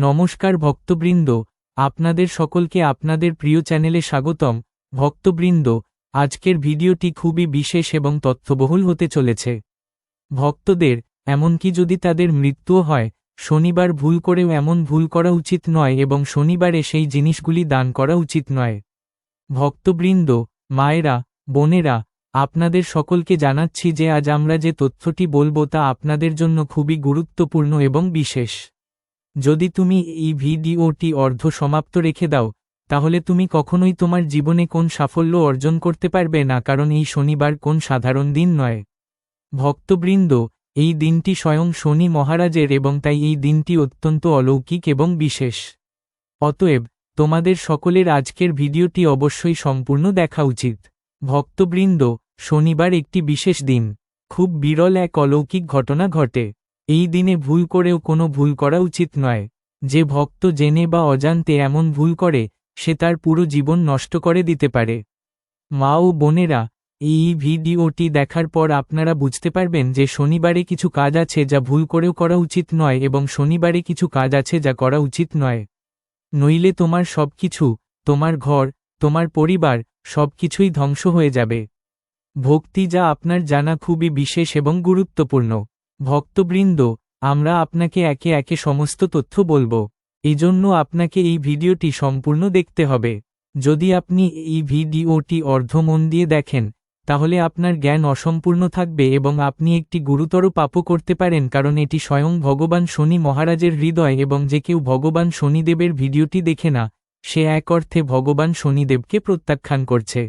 নমস্কার ভক্তবৃন্দ, আপনাদের সকলকে আপনাদের প্রিয় চ্যানেলে স্বাগতম। ভক্তবৃন্দ, আজকের ভিডিওটি খুবই বিশেষ এবং তথ্যবহুল হতে চলেছে। ভক্তদের, এমনকি যদি তাদের মৃত্যুও হয়, শনিবার ভুল করেও এমন ভুল করা উচিত নয় এবং শনিবারে সেই জিনিসগুলি দান করা উচিত নয়। ভক্তবৃন্দ, মায়েরা, বোনেরা, আপনাদের সকলকে জানাচ্ছি যে আজ আমরা যে তথ্যটি বলব তা আপনাদের জন্য খুবই গুরুত্বপূর্ণ এবং বিশেষ। যদি তুমি এই ভিডিওটি অর্ধ সমাপ্ত রেখে দাও, তাহলে তুমি কখনোই তোমার জীবনে কোন সাফল্য অর্জন করতে পারবে না, কারণ এই শনিবার কোন সাধারণ দিন নয়। ভক্তবৃন্দ, এই দিনটি স্বয়ং শনি মহারাজের এবং তাই এই দিনটি অত্যন্ত অলৌকিক এবং বিশেষ। অতএব, তোমাদের সকলের আজকের ভিডিওটি অবশ্যই সম্পূর্ণ দেখা উচিত। ভক্তবৃন্দ, শনিবার একটি বিশেষ দিন। খুব বিরল এক অলৌকিক ঘটনা ঘটে। এই দিনে ভুল করেও কোনো ভুল করা উচিত নয়। যে ভক্ত জেনে বা অজান্তে এমন ভুল করে, সে তার পুরো জীবন নষ্ট করে দিতে পারে। মা ও বোনেরা, এই ভিডিওটি দেখার পর আপনারা বুঝতে পারবেন যে শনিবারে কিছু কাজ আছে যা ভুল করেও করা উচিত নয় এবং শনিবারে কিছু কাজ আছে যা করা উচিত নয়। নইলে তোমার সবকিছু, তোমার ঘর, তোমার পরিবার, সবকিছুই ধ্বংস হয়ে যাবে। ভক্তি যা আপনার জানা খুবই বিশেষ এবং গুরুত্বপূর্ণ। ভক্তবৃন্দ, আমরা আপনাকে একে একে সমস্ত তথ্য বলব। এজন্য আপনাকে এই ভিডিওটি সম্পূর্ণ দেখতে হবে। যদি আপনি এই ভিডিওটি অর্ধ মন দিয়ে দেখেন, তাহলে আপনার জ্ঞান অসম্পূর্ণ থাকবে এবং আপনি একটি গুরুতর পাপও করতে পারেন কারণ এটি স্বয়ং ভগবান শনি মহারাজের হৃদয় এবং যে কেউ ভগবান শনিদেবের ভিডিওটি দেখে না, সে এক অর্থে ভগবান শনিদেবকে প্রত্যাখ্যান করছে।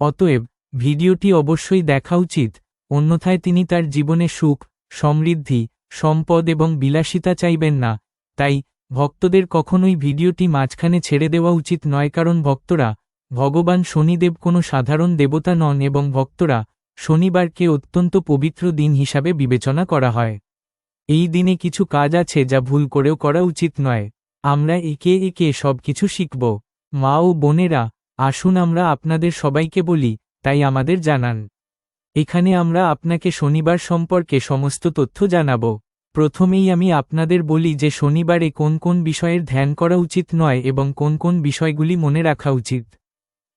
অতএব, ভিডিওটি অবশ্যই দেখা উচিত, অন্যথায় তিনি তার জীবনে সুখ সমৃদ্ধি, সম্পদ এবং বিলাসিতা চাইবেন না। তাই, ভক্তদের কখনোই ভিডিওটি মাঝখানে ছেড়ে দেওয়া উচিত নয় কারণ ভক্তরা, ভগবান শনিদেব কোনো সাধারণ দেবতা নন এবং ভক্তরা, শনিবারকে অত্যন্ত পবিত্র দিন হিসাবে বিবেচনা করা হয়। এই দিনে কিছু কাজ আছে যা ভুল করেও করা উচিত নয়। আমরা একে একে সব কিছু শিখব। মা ও বোনেরা, আসুন আমরা আপনাদের সবাইকে বলি, তাই আমাদের জানান। এখানে আমরা আপনাকে শনিবার সম্পর্কে সমস্ত তথ্য জানাব। প্রথমেই আমি আপনাদের বলি যে শনিবারে কোন কোন বিষয়ের ধ্যান করা উচিত নয় এবং কোন কোন বিষয়গুলি মনে রাখা উচিত।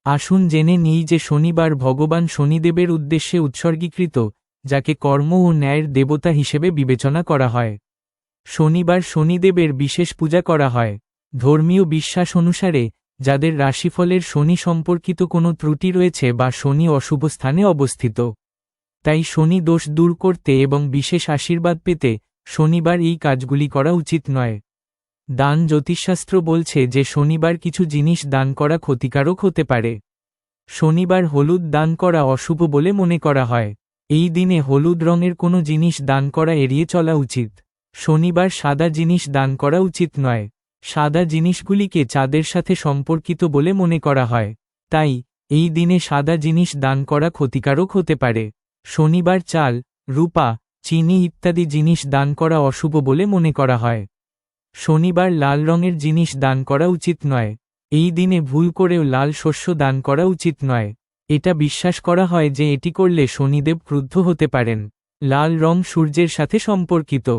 আসুন জেনে নিই যে শনিবার ভগবান শনিদেবের উদ্দেশ্যে উৎসর্গীকৃত, যাকে কর্ম ও ন্যায়ের দেবতা হিসেবে বিবেচনা করা হয়। শনিবার শনিদেবের বিশেষ পূজা করা হয়। ধর্মীয় বিশ্বাস অনুসারে, যাদের রাশিফলের শনি সম্পর্কিত কোনো ত্রুটি রয়েছে বা শনি অশুভ স্থানে অবস্থিত। তাই শনি দোষ দূর করতে এবং বিশেষ আশীর্বাদ পেতে শনিবার এই কাজগুলি করা উচিত নয়। দান জ্যোতিষশাস্ত্র বলছে যে শনিবার কিছু জিনিস দান করা ক্ষতিকারক হতে পারে। শনিবার হলুদ দান করা অশুভ বলে মনে করা হয়। এই দিনে হলুদ রঙের কোনো জিনিস দান করা এড়িয়ে চলা উচিত। শনিবার সাদা জিনিস দান করা উচিত নয়। সাদা জিনিসগুলিকে চাঁদের সাথে সম্পর্কিত বলে মনে করা হয়। তাই, এই দিনে সাদা জিনিস দান করা ক্ষতিকারক হতে পারে। শনিবার চাল, রূপা, চিনি ইত্যাদি জিনিস দান করা অশুভ বলে মনে করা হয়। শনিবার লাল রঙের জিনিস দান করা উচিত নয়। এই দিনে ভুল করেও লাল শস্য দান করা উচিত নয়। এটা বিশ্বাস করা হয় যে এটি করলে শনিদেব ক্রুদ্ধ হতে পারেন। লাল রং সূর্যের সাথে সম্পর্কিত।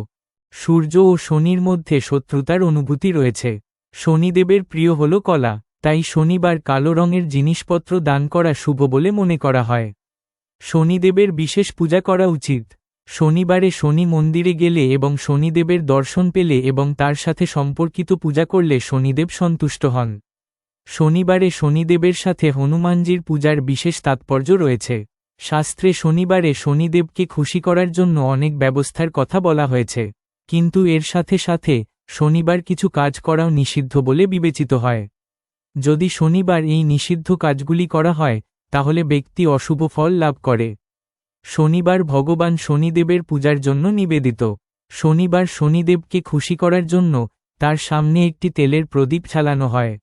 সূর্য ও শনির মধ্যে শত্রুতার অনুভূতি রয়েছে। শনিদেবের প্রিয় হল কলা, তাই শনিবার কালো রঙের জিনিসপত্র দান করা শুভ বলে মনে করা হয়। শনিদেবের বিশেষ পূজা করা উচিত। শনিবারে শনি মন্দিরে গেলে এবং শনিদেবের দর্শন পেলে এবং তার সাথে সম্পর্কিত পূজা করলে শনিদেব সন্তুষ্ট হন। শনিবারে শনিদেবের সাথে হনুমানজির পূজার বিশেষ তাৎপর্য রয়েছে। শাস্ত্রে শনিবারে শনিদেবকে খুশি করার জন্য অনেক ব্যবস্থার কথা বলা হয়েছে। কিন্তু এর সাথে সাথে শনিবার কিছু কাজ করাও নিষিদ্ধ বলে বিবেচিত হয়। যদি শনিবার এই নিষিদ্ধ কাজগুলি করা হয় তাহলে ব্যক্তি অশুভ ফল লাভ করে। শনিবার ভগবান শনিদেবের পূজার জন্য নিবেদিত। শনিবার শনিদেবকে খুশি করার জন্য তার সামনে একটি তেলের প্রদীপ চালানো হয়।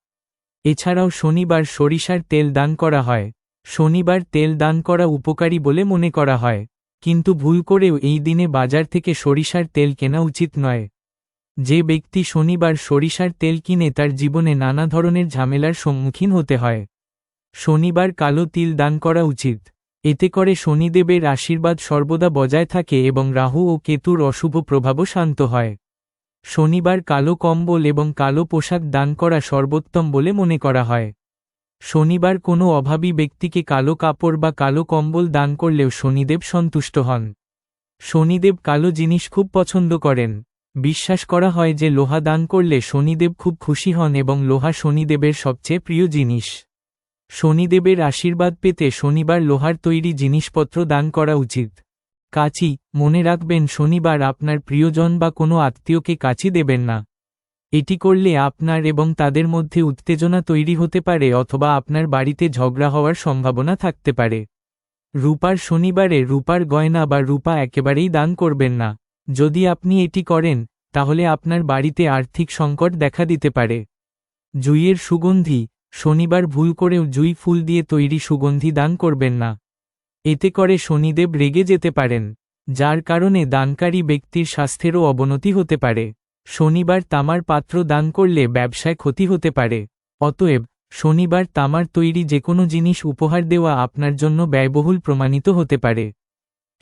এছাড়াও শনিবার সরিষার তেল দান করা হয়। শনিবার তেল দান করা উপকারী বলে মনে করা হয়। কিন্তু ভুল করেও এই দিনে বাজার থেকে সরিষার তেল কেনা উচিত নয়। যে ব্যক্তি শনিবার সরিষার তেল কিনে তার জীবনে নানা ধরনের ঝামেলার সম্মুখীন হতে হয়। শনিবার কালো তিল দান করা উচিত। এতে করে শনিদেবের আশীর্বাদ সর্বদা বজায় থাকে এবং রাহু ও কেতুর অশুভ প্রভাবও শান্ত হয়। শনিবার কালো কম্বল এবং কালো পোশাক দান করা সর্বোত্তম বলে মনে করা হয়। শনিবার কোনো অভাবী ব্যক্তিকে কালো কাপড় বা কালো কম্বল দান করলেও শনিদেব সন্তুষ্ট হন। শনিদেব কালো জিনিস খুব পছন্দ করেন। বিশ্বাস করা হয় যে লোহা দান করলে শনিদেব খুব খুশি হন এবং লোহা শনিদেবের সবচেয়ে প্রিয় জিনিস। শনিদেবের আশীর্বাদ পেতে শনিবার লোহার তৈরি জিনিসপত্র দান করা উচিত। কাচি, মনে রাখবেন শনিবার আপনার প্রিয়জন বা কোনো আত্মীয়কে কাচি দেবেন না। এটি করলে আপনার এবং তাদের মধ্যে উত্তেজনা তৈরি হতে পারে অথবা আপনার বাড়িতে ঝগড়া হওয়ার সম্ভাবনা থাকতে পারে। রূপার শনিবারে রূপার গয়না বা রূপা একেবারেই দান করবেন না। যদি আপনি এটি করেন, তাহলে আপনার বাড়িতে আর্থিক সংকট দেখা দিতে পারে। জুইয়ের সুগন্ধি শনিবার ভুল করেও জুই ফুল দিয়ে তৈরি সুগন্ধি দান করবেন না। এতে করে শনিদেব রেগে যেতে পারেন, যার কারণে দানকারী ব্যক্তির স্বাস্থ্যেরও অবনতি হতে পারে। শনিবার তামার পাত্র দান করলে ব্যবসায় ক্ষতি হতে পারে। অতএব, শনিবার তামার তৈরি যে কোনো জিনিস উপহার দেওয়া আপনার জন্য ব্যয়বহুল প্রমাণিত হতে পারে।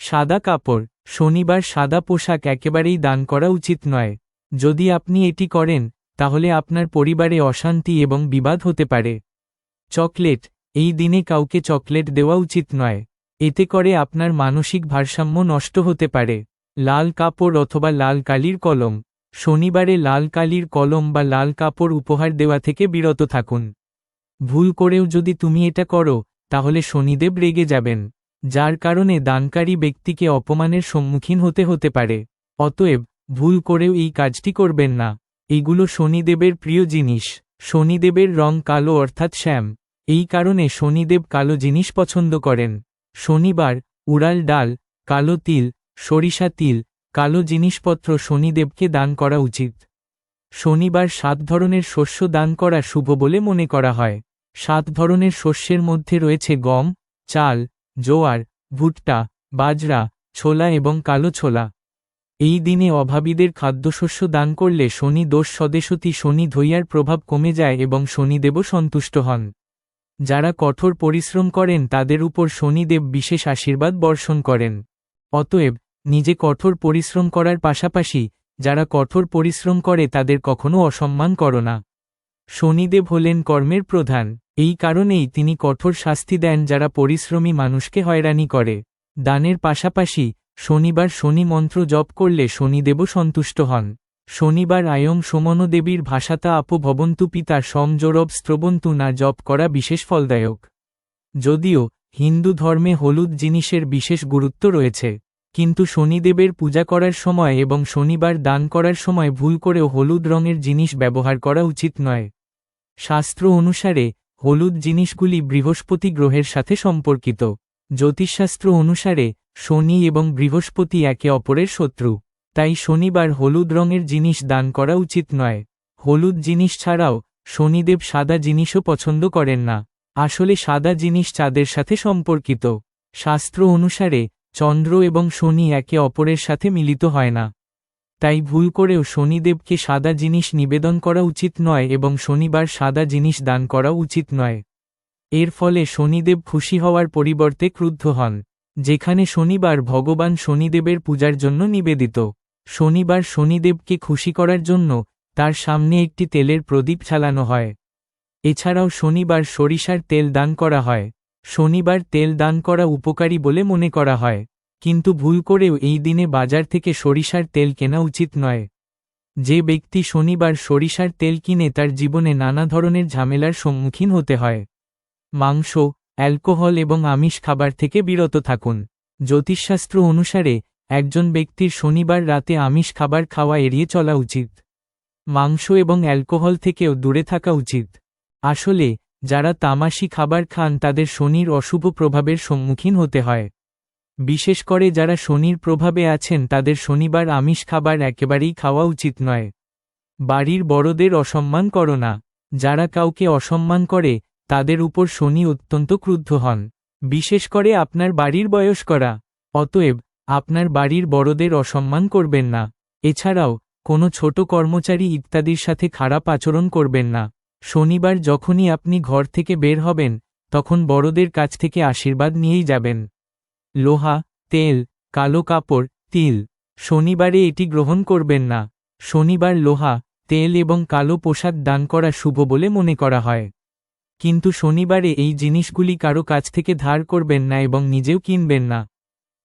সাদা কাপড়, শনিবার সাদা পোশাক একেবারেই দান করা উচিত নয়। যদি আপনি এটি করেন তাহলে আপনার পরিবারে অশান্তি এবং বিবাদ হতে পারে। চকলেট, এই দিনে কাউকে চকলেট দেওয়া উচিত নয়। এতে করে আপনার মানসিক ভারসাম্য নষ্ট হতে পারে। লাল কাপড় অথবা লাল কালির কলম। শনিবারে লাল কালির কলম বা লাল কাপড় উপহার দেওয়া থেকে বিরত থাকুন। ভুল করেও যদি তুমি এটা করো, তাহলে শনিদেব রেগে যাবেন, যার কারণে দানকারী ব্যক্তিকে অপমানের সম্মুখীন হতে হতে পারে। অতএব, ভুল করেও এই কাজটি করবেন না। এগুলো শনিদেবের প্রিয় জিনিস। শনিদেবের রং কালো অর্থাৎ শ্যাম। এই কারণে শনিদেব কালো জিনিস পছন্দ করেন। শনিবার, উড়াল ডাল, কালো তিল, সরিষা তিল, কালো জিনিসপত্র শনিদেবকে দান করা উচিত। শনিবার সাত ধরনের শস্য দান করা শুভ বলে মনে করা হয়। সাত ধরনের শস্যের মধ্যে রয়েছে গম, চাল, জোয়ার, ভুট্টা, বাজরা, ছোলা এবং কালো ছোলা। এই দিনে অভাবীদের খাদ্যশস্য দান করলে শনি দোষ স্বদেশতী শনি ধৈয়ার প্রভাব কমে যায় এবং শনিদেবও সন্তুষ্ট হন। যারা কঠোর পরিশ্রম করেন তাদের উপর শনিদেব বিশেষ আশীর্বাদ বর্ষণ করেন। অতএব, নিজে কঠোর পরিশ্রম করার পাশাপাশি, যারা কঠোর পরিশ্রম করে তাদের কখনো অসম্মান করো না। শনিদেব হলেন কর্মের প্রধান। এই কারণেই তিনি কঠোর শাস্তি দেন যারা পরিশ্রমী মানুষকে হয়রানি করে। দানের পাশাপাশি শনিবার শনি মন্ত্র জপ করলে শনিদেবও সন্তুষ্ট হন। শনিবার আয়ং সোমন দেবীর ভাষাতা আপো ভবন্তু পিতা সমজোরব স্ত্রবন্তু না জপ করা বিশেষ ফলদায়ক। যদিও হিন্দু ধর্মে হলুদ জিনিসের বিশেষ গুরুত্ব রয়েছে, কিন্তু শনিদেবের পূজা করার সময় এবং শনিবার দান করার সময় ভুল করেও হলুদ রঙের জিনিস ব্যবহার করা উচিত নয়। শাস্ত্র অনুসারে হলুদ জিনিসগুলি বৃহস্পতি গ্রহের সাথে সম্পর্কিত। জ্যোতিষশাস্ত্র অনুসারে, শনি এবং বৃহস্পতি একে অপরের শত্রু, তাই শনিবার হলুদ রঙের জিনিস দান করা উচিত নয়। হলুদ জিনিস ছাড়াও, শনিদেব সাদা জিনিসও পছন্দ করেন না। আসলে সাদা জিনিস চাঁদের সাথে সম্পর্কিত। শাস্ত্র অনুসারে, চন্দ্র এবং শনি একে অপরের সাথে মিলিত হয় না। তাই ভুল করেও শনিদেবকে সাদা জিনিস নিবেদন করা উচিত নয় এবং শনিবার সাদা জিনিস দান করা উচিত নয়। এর ফলে শনিদেব খুশি হওয়ার পরিবর্তে ক্রুদ্ধ হন, যেখানে শনিবার ভগবান শনিদেবের পূজার জন্য নিবেদিত। শনিবার শনিদেবকে খুশি করার জন্য তার সামনে একটি তেলের প্রদীপ চালানো হয়। এছাড়াও শনিবার সরিষার তেল দান করা হয়। শনিবার তেল দান করা উপকারী বলে মনে করা হয়, কিন্তু ভুল করেও এই দিনে বাজার থেকে সরিষার তেল কেনা উচিত নয়। যে ব্যক্তি শনিবার সরিষার তেল কিনে তার জীবনে নানা ধরনের ঝামেলার সম্মুখীন হতে হয়। মাংস, অ্যালকোহল এবং আমিষ খাবার থেকে বিরত থাকুন। জ্যোতিষশাস্ত্র অনুসারে, একজন ব্যক্তির শনিবার রাতে আমিষ খাবার খাওয়া এড়িয়ে চলা উচিত। মাংস এবং অ্যালকোহল থেকেও দূরে থাকা উচিত। আসলে, যারা তামাশি খাবার খান তাদের শনির অশুভ প্রভাবের সম্মুখীন হতে হয়। বিশেষ করে যারা শনির প্রভাবে আছেন তাদের শনিবার আমিষ খাবার একেবারেই খাওয়া উচিত নয়। বাড়ির বড়দের অসম্মান করো না। যারা কাউকে অসম্মান করে তাদের উপর শনি অত্যন্ত ক্রুদ্ধ হন, বিশেষ করে আপনার বাড়ির বয়স করা অতএব, আপনার বাড়ির বড়দের অসম্মান করবেন না। এছাড়াও, কোনো ছোট কর্মচারী ইত্যাদির সাথে খারাপ আচরণ করবেন না। শনিবার যখনই আপনি ঘর থেকে বের হবেন, তখন বড়দের কাছ থেকে আশীর্বাদ নিয়েই যাবেন। লোহা, তেল, কালো কাপড়, তিল। শনিবারে এটি গ্রহণ করবেন না। শনিবার লোহা, তেল এবং কালো পোশাক দান করা শুভ বলে মনে করা হয়। কিন্তু শনিবারে এই জিনিসগুলি কারও কাছ থেকে ধার করবেন না এবং নিজেও কিনবেন না।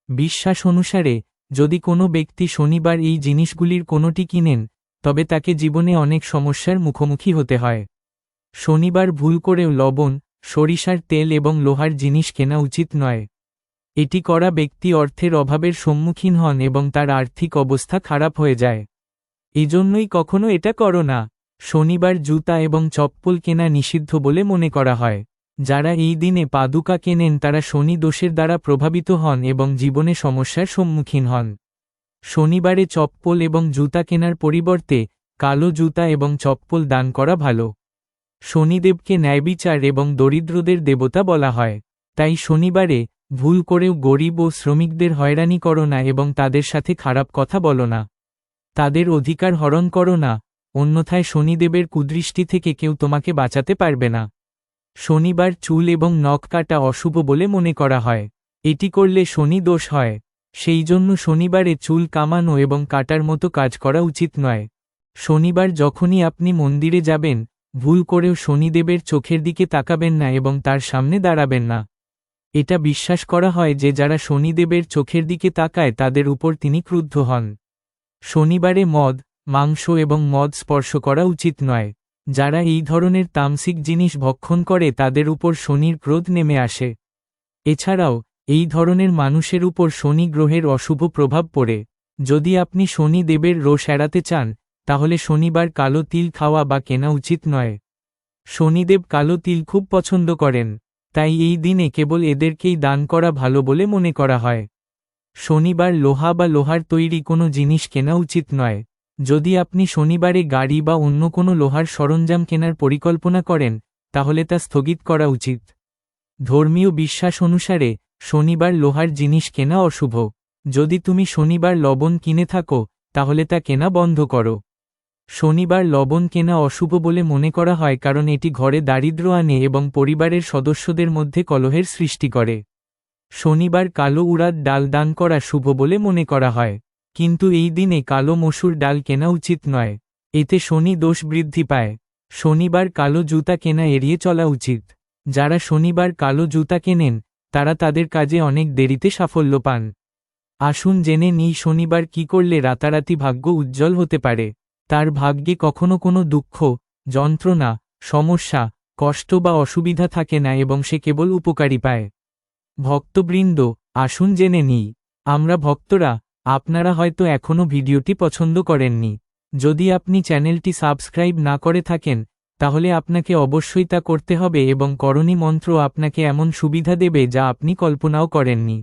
বিশ্বাস অনুসারে, যদি কোনো ব্যক্তি শনিবার এই জিনিসগুলির কোনোটি কিনেন, তবে তাকে জীবনে অনেক সমস্যার মুখোমুখি হতে হয়। শনিবার ভুল করেও লবণ, সরিষার তেল এবং লোহার জিনিস কেনা উচিত নয়। এটি করা ব্যক্তি অর্থের অভাবের সম্মুখীন হন এবং তার আর্থিক অবস্থা খারাপ হয়ে যায়। এজন্যই কখনো এটা করো না। শনিবার জুতা এবং চপ্পল কেনা নিষিদ্ধ বলে মনে করা হয়। যারা এই দিনে পাদুকা কেনেন তারা শনি দোষের দ্বারা প্রভাবিত হন এবং জীবনে সমস্যার সম্মুখীন হন। শনিবারে চপ্পল এবং জুতা কেনার পরিবর্তে কালো জুতা এবং চপ্পল দান করা ভালো। শনিদেবকে ন্যায়বিচার এবং দরিদ্রদের দেবতা বলা হয়। তাই শনিবারে ভুল করেও গরিব ও শ্রমিকদের হয়রানি করো না এবং তাদের সাথে খারাপ কথা বলো না। তাদের অধিকার হরণ করো না অন্যথায় শনিদেবের কুদৃষ্টি থেকে কেউ তোমাকে বাঁচাতে পারবে না। শনিবার চুল এবং নখ কাটা অশুভ বলে মনে করা হয়। এটি করলে শনি দোষ হয়। সেই জন্য শনিবারে চুল কামানো এবং কাটার মতো কাজ করা উচিত নয়। শনিবার যখনই আপনি মন্দিরে যাবেন, ভুল করেও শনিদেবের চোখের দিকে তাকাবেন না এবং তার সামনে দাঁড়াবেন না। এটা বিশ্বাস করা হয় যে যারা শনিদেবের চোখের দিকে তাকায় তাদের উপর তিনি ক্রুদ্ধ হন। শনিবারে মদ মাংস এবং মদ স্পর্শ করা উচিত নয়। যারা এই ধরনের তামসিক জিনিস ভক্ষণ করে তাদের উপর শনির ক্রোধ নেমে আসে। এছাড়াও, এই ধরনের মানুষের উপর শনি গ্রহের অশুভ প্রভাব পড়ে। যদি আপনি শনি দেবের রোষ এড়াতে চান, তাহলে শনিবার কালো তিল খাওয়া বা কেনা উচিত নয়। শনিদেব কালো তিল খুব পছন্দ করেন, তাই এই দিনে কেবল এদেরকেই দান করা ভালো বলে মনে করা হয়। শনিবার লোহা বা লোহার তৈরি কোনো জিনিস কেনা উচিত নয়। যদি আপনি শনিবারে গাড়ি বা অন্য কোনো লোহার সরঞ্জাম কেনার পরিকল্পনা করেন, তাহলে তা স্থগিত করা উচিত। ধর্মীয় বিশ্বাস অনুসারে, শনিবার লোহার জিনিস কেনা অশুভ। যদি তুমি শনিবার লবণ কিনে থাকো, তাহলে তা কেনা বন্ধ করো। শনিবার লবণ কেনা অশুভ বলে মনে করা হয় কারণ এটি ঘরে দারিদ্র আনে এবং পরিবারের সদস্যদের মধ্যে কলহের সৃষ্টি করে। শনিবার কালো উড়াদ ডাল দান করা শুভ বলে মনে করা হয়। কিন্তু এই দিনে কালো মসুর ডাল কেনা উচিত নয়, এতে শনি দোষ বৃদ্ধি পায়। শনিবার কালো জুতা কেনা এড়িয়ে চলা উচিত। যারা শনিবার কালো জুতা কেনেন, তারা তাদের কাজে অনেক দেরিতে সাফল্য পান। আসুন জেনে নিই শনিবার কি করলে রাতারাতি ভাগ্য উজ্জ্বল হতে পারে। তার ভাগ্যে কখনো কোনো দুঃখ, যন্ত্রণা, সমস্যা, কষ্ট বা অসুবিধা থাকে না এবং সে কেবল উপকারী পায়। ভক্তবৃন্দ, আসুন জেনে নিই। আমরা ভক্তরা আপনারা হয়তো এখনও ভিডিওটি পছন্দ করেননি। যদি আপনি চ্যানেলটি সাবস্ক্রাইব না করে থাকেন, তাহলে আপনাকে অবশ্যই তা করতে হবে এবং করণী মন্ত্র আপনাকে এমন সুবিধা দেবে যা আপনি কল্পনাও করেননি।